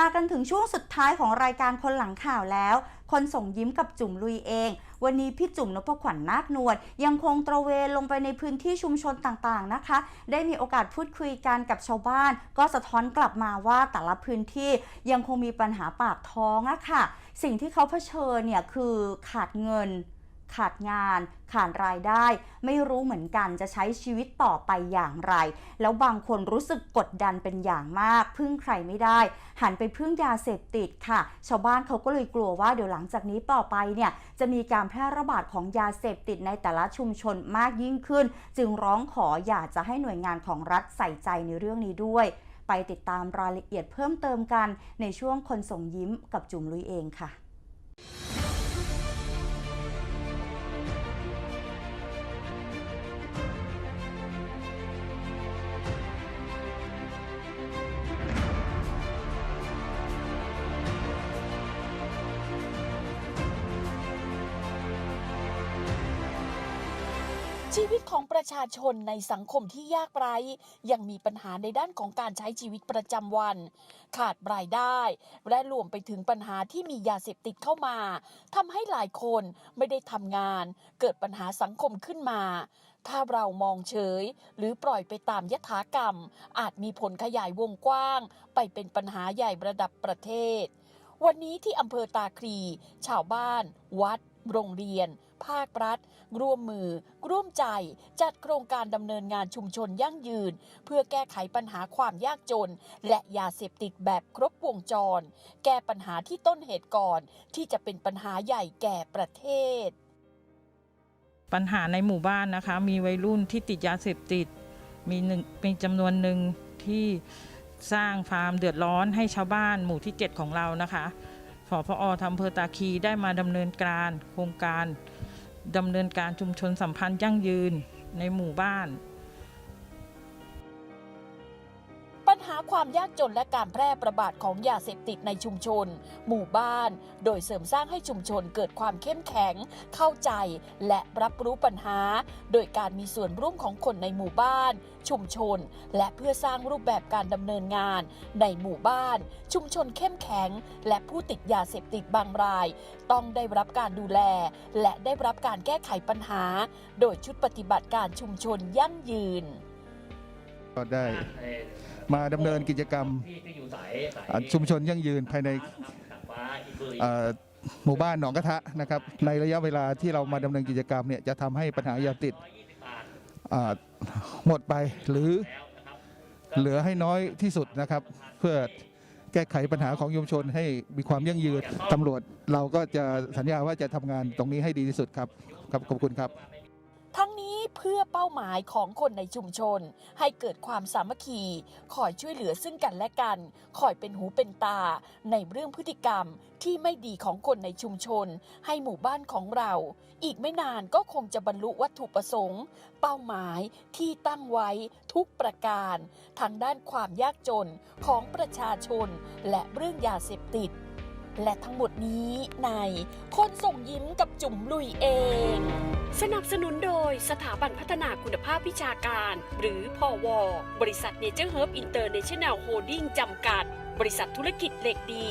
มากันถึงช่วงสุดท้ายของรายการคนหลังข่าวแล้ว คนส่งยิ้มกับจุ่มลุยเอง วันนี้พี่จุ่มนพขวัญนาคนวลยังคงตระเวนลงไปในพื้นที่ชุมชนต่างๆนะคะ ได้มีโอกาสพูดคุยกันกับชาวบ้าน ก็สะท้อนกลับมาว่าแต่ละพื้นที่ยังคงมีปัญหาปากท้องอะค่ะ สิ่งที่เขาเผชิญเนี่ยคือขาดเงิน ขาดงาน ขาดรายได้ ไม่รู้เหมือนกันจะใช้ชีวิตต่อไปอย่างไร แล้วบางคนรู้สึกกดดันเป็นอย่างมาก พึ่งใครไม่ได้ หันไปพึ่งยาเสพติดค่ะ ชาวบ้านเขาก็เลยกลัวว่าเดี๋ยวหลังจากนี้ต่อไปเนี่ยจะมีการแพร่ระบาดของยาเสพติดในแต่ละชุมชนมากยิ่งขึ้น จึงร้องขออยากจะให้หน่วยงานของรัฐใส่ใจในเรื่องนี้ด้วย ไปติดตามรายละเอียดเพิ่มเติมกันในช่วงคนส่งยิ้มกับจุ๋มลุยเองค่ะ ชีวิตของประชาชนในสังคมที่ยากไร้ยังมีปัญหาในด้านของการใช้ชีวิตประจำวัน ขาดรายได้ และรวมไปถึงปัญหาที่มียาเสพติดเข้ามาทำให้หลายคนไม่ได้ทำงาน เกิดปัญหาสังคมขึ้นมา ถ้าเรามองเฉย หรือปล่อยไปตามยถากรรม อาจมีผลขยายวงกว้าง ไปเป็นปัญหาใหญ่ระดับประเทศ วันนี้ที่อำเภอตาคลีชาวบ้าน วัด โรงเรียน ภาครัฐ ร่วมมือ ร่วมใจ จัดโครงการดำเนินงานชุมชนยั่งยืน เพื่อแก้ไขปัญหาความยากจน และยาเสพติดแบบครบวงจร แก้ปัญหาที่ต้นเหตุก่อน ที่จะเป็นปัญหาใหญ่แก่ประเทศ ปัญหาในหมู่บ้านนะคะ มีวัยรุ่นที่ติดยาเสพติด มีหนึ่งเป็นจำนวนหนึ่งที่สร้างความเดือดร้อนให้ชาวบ้านหมู่ที่ 7 ของเรานะคะ ผพอทำอำเภอตาคีได้มาดำเนินการโครงการดำเนินการชุมชนสัมพันธ์ยั่งยืนในหมู่บ้าน ความยากจนและการแพร่ระบาดของยาเสพติดในชุมชน หมู่บ้าน โดยเสริมสร้างให้ชุมชนเกิดความเข้มแข็ง เข้าใจและรับรู้ปัญหา โดยการมีส่วนร่วมของคนในหมู่บ้าน ชุมชน และเพื่อสร้างรูปแบบการดำเนินงาน ในหมู่บ้าน ชุมชนเข้มแข็ง และผู้ติดยาเสพติดบางราย ต้องได้รับการดูแล และได้รับการแก้ไขปัญหา โดยชุดปฏิบัติการชุมชนยั่งยืน ก็ได้ มาดำเนินกิจกรรมชุมชนยั่งยืนภายในหมู่บ้านหนองกระทะนะครับ ในระยะเวลาที่เรามาดำเนินกิจกรรมเนี่ยจะทำให้ปัญหายาติดหมดไปหรือเหลือให้น้อยที่สุดนะครับ เพื่อแก้ไขปัญหาของชุมชนให้มีความยั่งยืนตำรวจเราก็จะสัญญาว่าจะทำงานตรงนี้ให้ดีที่สุดครับครับขอบคุณครับ เพื่อเป้าหมายของคนในชุมชน ให้เกิดความสามัคคีคอยช่วยเหลือซึ่งกันและกันคอยเป็นหูเป็นตา ในเรื่องพฤติกรรมที่ไม่ดีของคนในชุมชน ให้หมู่บ้านของเรา อีกไม่นานก็คงจะบรรลุวัตถุประสงค์ เป้าหมายที่ตั้งไว้ทุกประการทางด้านความยากจนของประชาชนและเรื่องยาเสพติด และทั้งหมดนี้ในคนส่งยิ้มกับจุ๋มลุยเอง สนับสนุนโดยสถาบันพัฒนาคุณภาพวิชาการ หรือพอวบริษัทเนเจอร์เฮิร์บอินเตอร์เนชั่นแนลโฮลดิ้งจำกัด บริษัทธุรกิจเหล็กดี